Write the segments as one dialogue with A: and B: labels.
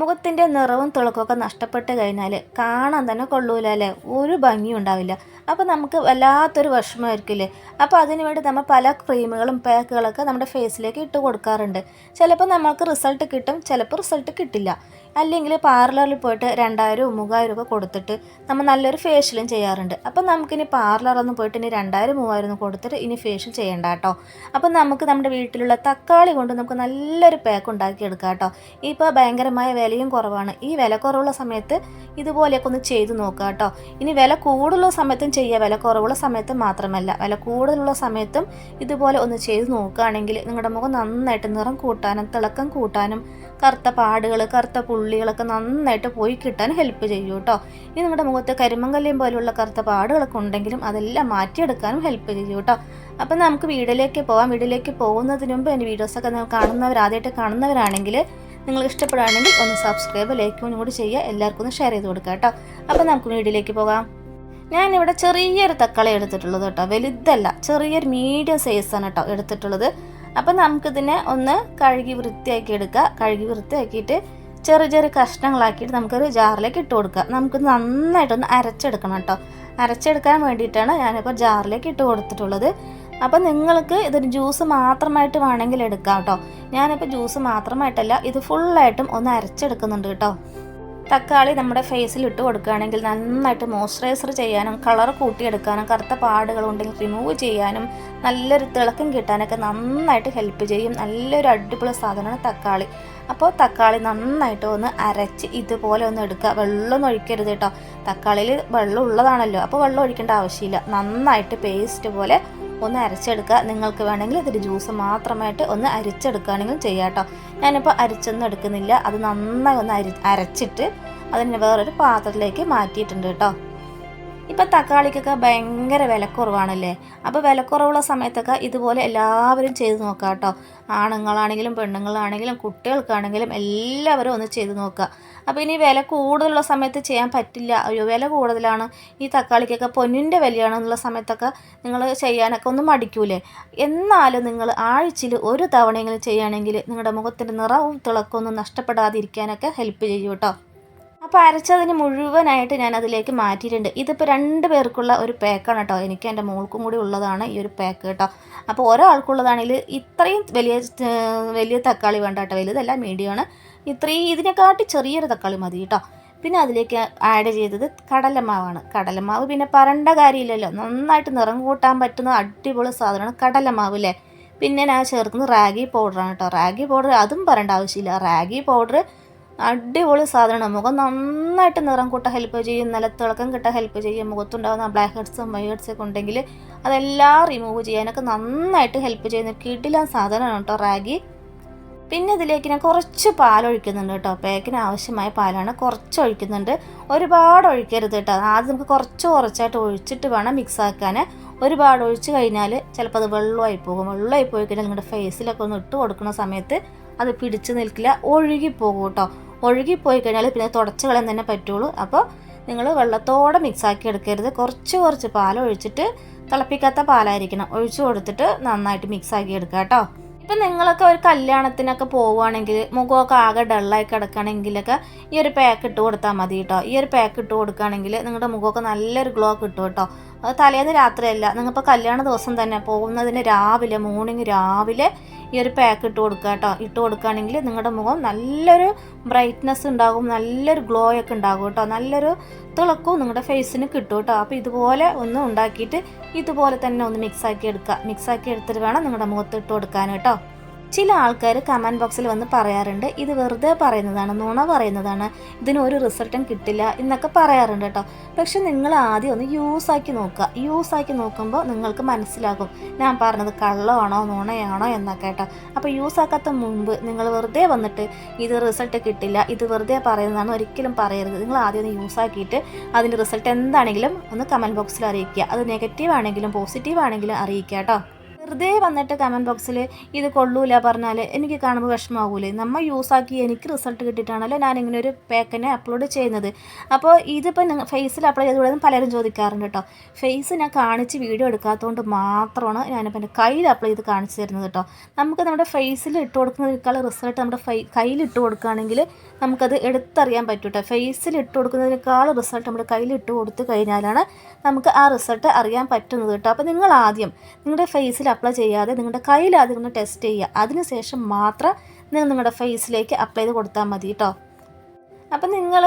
A: മുഖത്തിന്റെ നിറവും തിളക്കമൊക്കെ നഷ്ടപ്പെട്ട് കഴിഞ്ഞാൽ കാണാൻ തന്നെ കൊള്ളൂല അല്ലേ? ഒരു ഭംഗിയും ഉണ്ടാവില്ല. അപ്പോൾ നമുക്ക് വല്ലാത്തൊരു വിഷമമായിരിക്കില്ലേ? അപ്പോൾ അതിന് വേണ്ടി നമ്മൾ പല ക്രീമുകളും പാക്കുകളൊക്കെ നമ്മുടെ ഫേസിലേക്ക് ഇട്ട് കൊടുക്കാറുണ്ട്. ചിലപ്പോൾ നമ്മൾക്ക് റിസൾട്ട് കിട്ടും ചിലപ്പോൾ റിസൾട്ട് കിട്ടില്ല. അല്ലെങ്കിൽ പാർലറിൽ പോയിട്ട് രണ്ടായിരവും മൂവായിരം ഒക്കെ കൊടുത്തിട്ട് നമ്മൾ നല്ലൊരു ഫേഷ്യലും ചെയ്യാറുണ്ട്. അപ്പം നമുക്കിനി പാർലറൊന്നും പോയിട്ട് ഇനി രണ്ടായിരം മൂവായിരം കൊടുത്തിട്ട് ഇനി ഫേഷ്യൽ ചെയ്യണ്ട കേട്ടോ. അപ്പം നമുക്ക് നമ്മുടെ വീട്ടിലുള്ള തക്കാളി കൊണ്ട് നമുക്ക് നല്ലൊരു പാക്ക് ഉണ്ടാക്കിയെടുക്കാം കേട്ടോ. ഇപ്പോൾ ഭയങ്കരമായ വിലയും കുറവാണ്. ഈ വില കുറവുള്ള സമയത്ത് ഇതുപോലെയൊക്കെ ഒന്ന് ചെയ്തു നോക്കുക കേട്ടോ. ഇനി വില കൂടുതലുള്ള സമയത്തും ചെയ്യുക വില കുറവുള്ള സമയത്ത് മാത്രമല്ല. വില കൂടുതലുള്ള സമയത്തും ഇതുപോലെ ഒന്ന് ചെയ്ത് നോക്കുകയാണെങ്കിൽ നിങ്ങളുടെ മുഖം നന്നായിട്ട് നിറം കൂട്ടാനും തിളക്കം കൂട്ടാനും കറുത്ത പാടുകൾ കറുത്ത പുള്ളികളൊക്കെ നന്നായിട്ട് പോയി കിട്ടാൻ ഹെൽപ്പ് ചെയ്യും കേട്ടോ. ഇനി നിങ്ങളുടെ മുഖത്ത് കരിമങ്കല്യം പോലുള്ള കറുത്ത പാടുകളൊക്കെ ഉണ്ടെങ്കിലും അതെല്ലാം മാറ്റിയെടുക്കാനും ഹെൽപ്പ് ചെയ്യും കേട്ടോ. അപ്പം നമുക്ക് വീടിലേക്ക് പോകാം വീടിലേക്ക് പോകുന്നതിന് മുമ്പ് എന്റെ വീഡിയോസൊക്കെ കാണുന്നവർ ആദ്യമായിട്ട് കാണുന്നവരാണെങ്കിൽ നിങ്ങൾ ഇഷ്ടപ്പെടുകയാണെങ്കിൽ ഒന്ന് സബ്സ്ക്രൈബ് ലൈക്കും കൂടി ചെയ്യുക. എല്ലാവർക്കും ഒന്ന് ഷെയർ ചെയ്ത് കൊടുക്കുക കേട്ടോ. അപ്പോൾ നമുക്ക് വീഡിയോയിലേക്ക് പോകാം. ഞാനിവിടെ ചെറിയൊരു തക്കാളി എടുത്തിട്ടുള്ളത് കേട്ടോ. വലുതല്ല ചെറിയൊരു മീഡിയം സൈസാണ് കേട്ടോ എടുത്തിട്ടുള്ളത്. അപ്പം നമുക്കിതിനെ ഒന്ന് കഴുകി വൃത്തിയാക്കി എടുക്കുക. കഴുകി വൃത്തിയാക്കിയിട്ട് ചെറിയ ചെറിയ കഷ്ണങ്ങളാക്കിയിട്ട് നമുക്കൊരു ജാറിലേക്ക് ഇട്ട് കൊടുക്കുക. നമുക്ക് നന്നായിട്ടൊന്ന് അരച്ചെടുക്കണം കേട്ടോ. അരച്ചെടുക്കാൻ വേണ്ടിയിട്ടാണ് ഞാനിപ്പോൾ ജാറിലേക്ക് ഇട്ട് കൊടുത്തിട്ടുള്ളത്. അപ്പം നിങ്ങൾക്ക് ഇതൊരു ജ്യൂസ് മാത്രമായിട്ട് വേണമെങ്കിൽ എടുക്കാം കേട്ടോ. ഞാനിപ്പോൾ ജ്യൂസ് മാത്രമായിട്ടല്ല ഇത് ഫുള്ളായിട്ടും ഒന്ന് അരച്ചെടുക്കുന്നുണ്ട് കേട്ടോ. തക്കാളി നമ്മുടെ ഫേസിൽ ഇട്ട് കൊടുക്കുകയാണെങ്കിൽ നന്നായിട്ട് മോയ്സ്ചറൈസർ ചെയ്യാനും കളർ കൂട്ടിയെടുക്കാനും കറുത്ത പാടുകളുണ്ടെങ്കിൽ റിമൂവ് ചെയ്യാനും നല്ലൊരു തിളക്കം കിട്ടാനൊക്കെ നന്നായിട്ട് ഹെൽപ്പ് ചെയ്യും. നല്ലൊരു അടിപൊളി സാധനമാണ് തക്കാളി. അപ്പോൾ തക്കാളി നന്നായിട്ട് ഒന്ന് അരച്ച് ഇതുപോലെ ഒന്ന് എടുക്കുക. വെള്ളം ഒഴിക്കരുത് കേട്ടോ. തക്കാളിയിൽ വെള്ളം ഉള്ളതാണല്ലോ. അപ്പോൾ വെള്ളം ഒഴിക്കേണ്ട ആവശ്യമില്ല. നന്നായിട്ട് പേസ്റ്റ് പോലെ ഒന്ന് അരച്ചെടുക്കുക. നിങ്ങൾക്ക് വേണമെങ്കിൽ ഇതൊരു ജ്യൂസ് മാത്രമായിട്ട് ഒന്ന് അരിച്ചെടുക്കുകയാണെങ്കിൽ ചെയ്യാം കേട്ടോ ഞാനിപ്പോൾ അരിച്ചൊന്നും എടുക്കുന്നില്ല. അത് നന്നായി ഒന്ന് അരി അരച്ചിട്ട് അതിന് വേറൊരു പാത്രത്തിലേക്ക് മാറ്റിയിട്ടുണ്ട് കേട്ടോ ഇപ്പം തക്കാളിക്കൊക്കെ ഭയങ്കര വിലക്കുറവാണല്ലേ? അപ്പോൾ വിലക്കുറവുള്ള സമയത്തൊക്കെ ഇതുപോലെ എല്ലാവരും ചെയ്ത് നോക്കുക കേട്ടോ ആണുങ്ങളാണെങ്കിലും പെണ്ണുങ്ങളാണെങ്കിലും കുട്ടികൾക്കാണെങ്കിലും എല്ലാവരും ഒന്ന് ചെയ്ത് നോക്കുക അപ്പോൾ ഇനി വില കൂടുതലുള്ള സമയത്ത് ചെയ്യാൻ പറ്റില്ല. അയ്യോ വില കൂടുതലാണ്. ഈ തക്കാളിക്കൊക്കെ പൊന്നിന്റെ വിലയാണ് എന്നുള്ള സമയത്തൊക്കെ നിങ്ങൾ ചെയ്യാനൊക്കെ ഒന്നും മടിക്കൂലേ? എന്നാലും നിങ്ങൾ ആഴ്ചയിൽ ഒരു തവണയെങ്കിലും ചെയ്യുകയാണെങ്കിൽ നിങ്ങളുടെ മുഖത്തിന്റെ നിറവും തിളക്കമൊന്നും നഷ്ടപ്പെടാതിരിക്കാനൊക്കെ ഹെൽപ്പ് ചെയ്യും കേട്ടോ അപ്പോൾ അരച്ചതിന് മുഴുവനായിട്ട് ഞാൻ അതിലേക്ക് മാറ്റിയിട്ടുണ്ട്. ഇതിപ്പോൾ രണ്ട് പേർക്കുള്ള ഒരു പാക്കാണ് കേട്ടോ. എനിക്ക് എന്റെ മോൾക്കും കൂടി ഉള്ളതാണ് ഈ ഒരു പാക്ക് കേട്ടോ. അപ്പോൾ ഒരാൾക്കുള്ളതാണെങ്കിൽ ഇത്രയും വലിയ വലിയ തക്കാളി വേണ്ട കേട്ടോ. വലുതല്ല മീഡിയമാണ്. ഇത്രയും ഇതിനെക്കാട്ടി ചെറിയൊരു തക്കാളി മതി കേട്ടോ. പിന്നെ അതിലേക്ക് ആഡ് ചെയ്തത് കടലമാവാണ്. കടലമാവ് പിന്നെ പറണ്ട കാര്യമില്ലല്ലോ. നന്നായിട്ട് നിറം കൂട്ടാൻ പറ്റുന്ന അടിപൊളി സാധനമാണ് കടലമാവ് അല്ലേ? പിന്നെ ഞാൻ ചേർക്കുന്നത് റാഗി പൗഡറാണ് കേട്ടോ. റാഗി പൗഡർ അതും പറയേണ്ട ആവശ്യമില്ല. റാഗി പൗഡർ അടിപൊളി സാധനമാണ്. മുഖം നന്നായിട്ട് നിറം കൂട്ട ഹെൽപ്പ് ചെയ്യും. നല്ല തിളക്കം കിട്ടാൻ ഹെൽപ്പ് ചെയ്യും. മുഖത്തുണ്ടാകുന്ന ബ്ലാക്ക് ഹെഡ്സും വൈ ഹെഡ്സ് ഒക്കെ ഉണ്ടെങ്കിൽ അതെല്ലാം റിമൂവ് ചെയ്യാനൊക്കെ നന്നായിട്ട് ഹെൽപ്പ് ചെയ്യുന്ന കിടിലാൻ സാധനമാണ് കേട്ടോ റാഗി. പിന്നെ ഇതിലേക്ക് ഞാൻ കുറച്ച് പാൽ ഒഴിക്കുന്നുണ്ട് കേട്ടോ. പേക്കിന് ആവശ്യമായ പാലാണ് കുറച്ച് ഒഴിക്കുന്നുണ്ട്. ഒരുപാട് ഒഴിക്കരുത് കേട്ടോ. ആദ്യം നമുക്ക് കുറച്ച് കുറച്ചായിട്ട് ഒഴിച്ചിട്ട് വേണം മിക്സ് ആക്കാൻ ഒരുപാട് ഒഴിച്ച് കഴിഞ്ഞാൽ ചിലപ്പോൾ അത് വെള്ളമായി പോകും. വെള്ളമായി പോയി കഴിഞ്ഞാൽ നിങ്ങളുടെ ഫേസിലൊക്കെ ഒന്ന് ഇട്ട് കൊടുക്കുന്ന സമയത്ത് അത് പിടിച്ച് നിൽക്കില്ല ഒഴുകി പോകും കേട്ടോ. ഒഴുകിപ്പോയി കഴിഞ്ഞാൽ പിന്നെ തുടച്ച് കളയാൻ തന്നെ പറ്റുള്ളൂ. അപ്പോൾ നിങ്ങൾ വെള്ളത്തോടെ മിക്സാക്കി എടുക്കരുത്. കുറച്ച് കുറച്ച് പാൽ ഒഴിച്ചിട്ട് തിളപ്പിക്കാത്ത പാലായിരിക്കണം. ഒഴിച്ചു കൊടുത്തിട്ട് നന്നായിട്ട് മിക്സാക്കി എടുക്കുക കേട്ടോ. ഇപ്പം നിങ്ങളൊക്കെ ഒരു കല്യാണത്തിനൊക്കെ പോവുകയാണെങ്കിൽ മുഖമൊക്കെ ആകെ ഡള്ളായി കിടക്കുകയാണെങ്കിലൊക്കെ ഈ ഒരു പാക്ക് ഇട്ട് കൊടുത്താൽ മതി കേട്ടോ. ഈ ഒരു പാക്ക് ഇട്ട് കൊടുക്കുകയാണെങ്കിൽ നിങ്ങളുടെ മുഖമൊക്കെ നല്ലൊരു ഗ്ലോ കിട്ടും കേട്ടോ. അത് തലേന്ന് രാത്രിയല്ല. നിങ്ങളിപ്പോൾ കല്യാണ ദിവസം തന്നെ പോകുന്നതിന് രാവിലെ മോർണിംഗ് രാവിലെ ഈ ഒരു പാക്ക് ഇട്ട് കൊടുക്കുക കേട്ടോ ഇട്ട് കൊടുക്കുകയാണെങ്കിൽ നിങ്ങളുടെ മുഖം നല്ലൊരു ബ്രൈറ്റ്നസ് ഉണ്ടാകും നല്ലൊരു ഗ്ലോ ഒക്കെ ഉണ്ടാകും കേട്ടോ നല്ലൊരു തിളക്കവും നിങ്ങളുടെ ഫേസിന് കിട്ടും കേട്ടോ അപ്പോൾ ഇതുപോലെ ഒന്ന് ഉണ്ടാക്കിയിട്ട് ഇതുപോലെ തന്നെ ഒന്ന് മിക്സാക്കി എടുക്കുക മിക്സാക്കി എടുത്തിട്ട് വേണം നിങ്ങളുടെ മുഖത്ത് ഇട്ട് കൊടുക്കാൻ കേട്ടോ ചില ആൾക്കാർ കമന്റ് ബോക്സിൽ വന്ന് പറയാറുണ്ട് ഇത് വെറുതെ പറയുന്നതാണ് നുണ പറയുന്നതാണ് ഇതിന് ഒരു റിസൾട്ടും കിട്ടില്ല എന്നൊക്കെ പറയാറുണ്ട് കേട്ടോ. പക്ഷെ നിങ്ങൾ ആദ്യം ഒന്ന് യൂസ് ആക്കി നോക്കുക. യൂസ് ആക്കി നോക്കുമ്പോൾ നിങ്ങൾക്ക് മനസ്സിലാകും ഞാൻ പറഞ്ഞത് കള്ളമാണോ നുണയാണോ എന്നൊക്കെ കേട്ടോ. അപ്പോൾ യൂസ് ആക്കാത്ത മുമ്പ് നിങ്ങൾ വെറുതെ വന്നിട്ട് ഇത് റിസൾട്ട് കിട്ടില്ല ഇത് വെറുതെ പറയുന്നതാണ് ഒരിക്കലും പറയരുത്. നിങ്ങൾ ആദ്യം ഒന്ന് യൂസ് ആക്കിയിട്ട് അതിന്റെ റിസൾട്ട് എന്താണെങ്കിലും ഒന്ന് കമന്റ് ബോക്സിൽ അറിയിക്കുക. അത് നെഗറ്റീവ് ആണെങ്കിലും പോസിറ്റീവ് ആണെങ്കിലും അറിയിക്കുക കേട്ടോ. വെറുതെ വന്നിട്ട് കമന്റ് ബോക്സിൽ ഇത് കൊള്ളൂല പറഞ്ഞാൽ എനിക്ക് കാണുമ്പോൾ വിഷമാവൂലേ നമ്മൾ യൂസാക്കി എനിക്ക് റിസൾട്ട് കിട്ടിയിട്ടാണല്ലോ ഞാൻ ഇങ്ങനെ ഒരു പാക്കിനെ അപ്ലോഡ് ചെയ്യുന്നത്. അപ്പോൾ ഇതിപ്പോൾ നിങ്ങൾ ഫേസിൽ അപ്ലൈ ചെയ്ത് കൊടുക്കുന്നത് പലരും ചോദിക്കാറുണ്ട് കേട്ടോ ഫേസ് ഞാൻ കാണിച്ച് വീഡിയോ എടുക്കാത്തതുകൊണ്ട് മാത്രമാണ് ഞാനിപ്പോൾ എന്റെ കയ്യിൽ അപ്ലൈ ചെയ്ത് കാണിച്ചു തരുന്നത് കേട്ടോ നമുക്ക് നമ്മുടെ ഫേസിൽ ഇട്ട് കൊടുക്കുന്നതിനേക്കാൾ റിസൾട്ട് നമ്മുടെ കയ്യിൽ ഇട്ട് കൊടുക്കുകയാണെങ്കിൽ നമുക്കത് എടുത്തറിയാൻ പറ്റും കേട്ടോ ഫേസിൽ ഇട്ട് കൊടുക്കുന്നതിനേക്കാൾ റിസൾട്ട് നമ്മുടെ കയ്യിൽ ഇട്ട് കൊടുത്തു കഴിഞ്ഞാലാണ് നമുക്ക് ആ റിസൾട്ട് അറിയാൻ പറ്റുന്നത് കേട്ടോ അപ്പോൾ നിങ്ങൾ ആദ്യം നിങ്ങളുടെ ഫേസിൽ അപ്ലൈ ചെയ്യാതെ നിങ്ങളുടെ കയ്യിൽ ആദ്യം ഒന്ന് ടെസ്റ്റ് ചെയ്യുക. അതിനുശേഷം മാത്രം നിങ്ങൾ നിങ്ങളുടെ ഫേസിലേക്ക് അപ്ലൈ ചെയ്ത് കൊടുത്താൽ മതി കേട്ടോ അപ്പം നിങ്ങൾ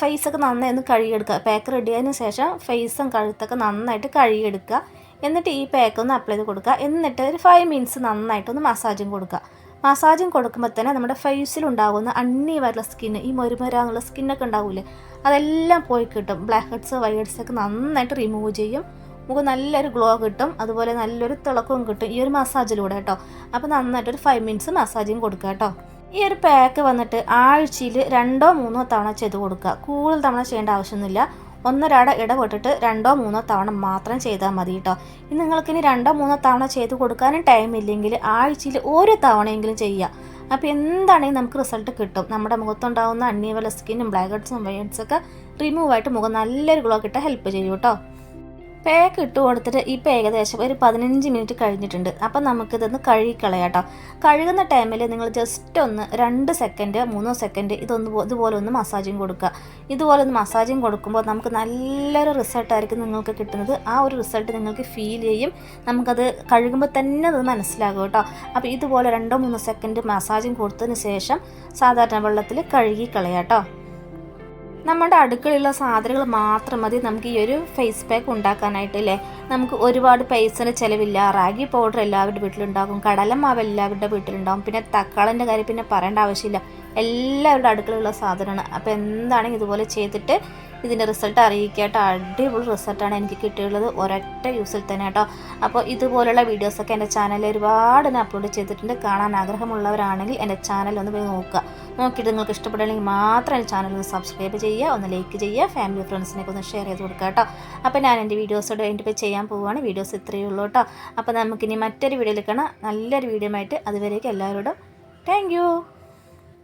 A: ഫേസൊക്കെ നന്നായി ഒന്ന് കഴുകിയെടുക്കുക. പാക്ക് റെഡി ആയതിനു ശേഷം ഫേസും കഴുത്തൊക്കെ നന്നായിട്ട് കഴുകിയെടുക്കുക. എന്നിട്ട് ഈ പാക്ക് ഒന്ന് അപ്ലൈ ചെയ്ത് കൊടുക്കുക. എന്നിട്ട് ഒരു ഫൈവ് മിനിറ്റ്സ് നന്നായിട്ടൊന്ന് മസാജും കൊടുക്കുക. മസാജും കൊടുക്കുമ്പോൾ തന്നെ നമ്മുടെ ഫേസിലുണ്ടാകുന്ന അണ്ണീവായിട്ടുള്ള സ്കിന്ന് ഈ മൊരുമരാന്നുള്ള സ്കിന്നൊക്കെ ഉണ്ടാവില്ലേ അതെല്ലാം പോയി കിട്ടും. ബ്ലാക്ക് ഹെഡ്സ് വൈറ്റ് ഹെഡ്സ് ഒക്കെ നന്നായിട്ട് റിമൂവ് ചെയ്യും. മുഖം നല്ലൊരു ഗ്ലോ കിട്ടും. അതുപോലെ നല്ലൊരു തിളക്കവും കിട്ടും. ഈ ഒരു മസാജിലൂടെ കേട്ടോ. അപ്പോൾ നന്നായിട്ട് ഒരു ഫൈവ് മിനിറ്റ്സ് മസാജിങ് കൊടുക്കുക കേട്ടോ. ഈ ഒരു പാക്ക് വന്നിട്ട് ആഴ്ചയിൽ രണ്ടോ മൂന്നോ തവണ ചെയ്ത് കൊടുക്കുക. കൂടുതൽ തവണ ചെയ്യേണ്ട ആവശ്യമൊന്നുമില്ല. ഒന്നൊരാട ഇടപെട്ടിട്ട് രണ്ടോ മൂന്നോ തവണ മാത്രം ചെയ്താൽ മതി കേട്ടോ. ഇനി നിങ്ങൾക്കിനി രണ്ടോ മൂന്നോ തവണ ചെയ്ത് കൊടുക്കാനും ടൈം ഇല്ലെങ്കിൽ ആഴ്ചയിൽ ഒരു തവണയെങ്കിലും ചെയ്യുക. അപ്പോൾ എന്താണെങ്കിലും നമുക്ക് റിസൾട്ട് കിട്ടും. നമ്മുടെ മുഖത്തുണ്ടാകുന്ന അണ്ണീവല സ്കിന്നും ബ്ലാക്ക് ഹെഡ്സും വൈറ്റ്സൊക്കെ റിമൂവ് ആയിട്ട് മുഖം നല്ലൊരു ഗ്ലോ കിട്ടാൻ ഹെൽപ്പ് ചെയ്യും കേട്ടോ. പാക്ക് ഇട്ട് കൊടുത്തിട്ട് ഇപ്പോൾ ഏകദേശം ഒരു പതിനഞ്ച് മിനിറ്റ് കഴിഞ്ഞിട്ടുണ്ട്. അപ്പം നമുക്കിതൊന്ന് കഴുകിക്കളയാം കേട്ടോ കഴുകുന്ന ടൈമിൽ നിങ്ങൾ ജസ്റ്റ് ഒന്ന് രണ്ട് സെക്കൻഡ് മൂന്നോ സെക്കൻഡ് ഇതൊന്ന് ഇതുപോലെ ഒന്ന് മസാജിങ് കൊടുക്കുക. ഇതുപോലെ ഒന്ന് മസാജിങ് കൊടുക്കുമ്പോൾ നമുക്ക് നല്ലൊരു റിസൾട്ടായിരിക്കും നിങ്ങൾക്ക് കിട്ടുന്നത്. ആ ഒരു റിസൾട്ട് നിങ്ങൾക്ക് ഫീൽ ചെയ്യും. നമുക്കത് കഴുകുമ്പോൾ തന്നെ അത് മനസ്സിലാകും കേട്ടോ. അപ്പോൾ ഇതുപോലെ രണ്ടോ മൂന്നോ സെക്കൻഡ് മസാജിങ് കൊടുത്തതിന് ശേഷം സാധാരണ വെള്ളത്തിൽ കഴുകി കളയാം കേട്ടോ നമ്മുടെ അടുക്കളയിലുള്ള സാധനങ്ങൾ മാത്രം മതി നമുക്ക് ഈ ഒരു ഫേസ് പാക്ക് ഉണ്ടാക്കാനായിട്ട് അല്ലേ നമുക്ക് ഒരുപാട് പൈസന് ചിലവില്ല. റാഗി പൗഡർ എല്ലാവരുടെ വീട്ടിലുണ്ടാകും. കടലമാവ് എല്ലാവരുടെ വീട്ടിലുണ്ടാകും. പിന്നെ തക്കാളിന്റെ കാര്യം പിന്നെ പറയേണ്ട ആവശ്യമില്ല. എല്ലാവരുടെ അടുക്കളയിലുള്ള സാധനമാണ്. അപ്പോൾ എന്താണെങ്കിൽ ഇതുപോലെ ചെയ്തിട്ട് ഇതിന്റെ റിസൾട്ട് അറിയിക്കാട്ടോ അടിപൊളി റിസൾട്ടാണ് എനിക്ക് കിട്ടിയുള്ളത് ഒരൊറ്റ യൂസിൽ തന്നെ കേട്ടോ. അപ്പോൾ ഇതുപോലുള്ള വീഡിയോസൊക്കെ എന്റെ ചാനലിൽ ഒരുപാട് ഞാൻ അപ്ലോഡ് ചെയ്തിട്ടുണ്ട്. കാണാൻ ആഗ്രഹമുള്ളവരാണെങ്കിൽ എന്റെ ചാനൽ ഒന്ന് പോയി നോക്കുക. നോക്കിയിട്ട് നിങ്ങൾക്ക് ഇഷ്ടപ്പെടുകയാണെങ്കിൽ മാത്രം എന്റെ ചാനൽ ഒന്ന് സബ്സ്ക്രൈബ് ചെയ്യുക ഒന്ന് ലൈക്ക് ചെയ്യുക ഫാമിലി ഫ്രണ്ട്സിനൊക്കെ ഒന്ന് ഷെയർ ചെയ്ത് കൊടുക്കുക കേട്ടോ. അപ്പോൾ ഞാൻ എന്റെ വീഡിയോസോട് എന്റെ പേ ചെയ്യാൻ പോവുകയാണ്. വീഡിയോസ് ഇത്രയേ ഉള്ളൂ കേട്ടോ. അപ്പോൾ നമുക്കിനി മറ്റൊരു വീഡിയോയിൽ കാണാം. നല്ലൊരു വീഡിയോ ആയിട്ട് അതുവരേക്കും എല്ലാവരോടും താങ്ക്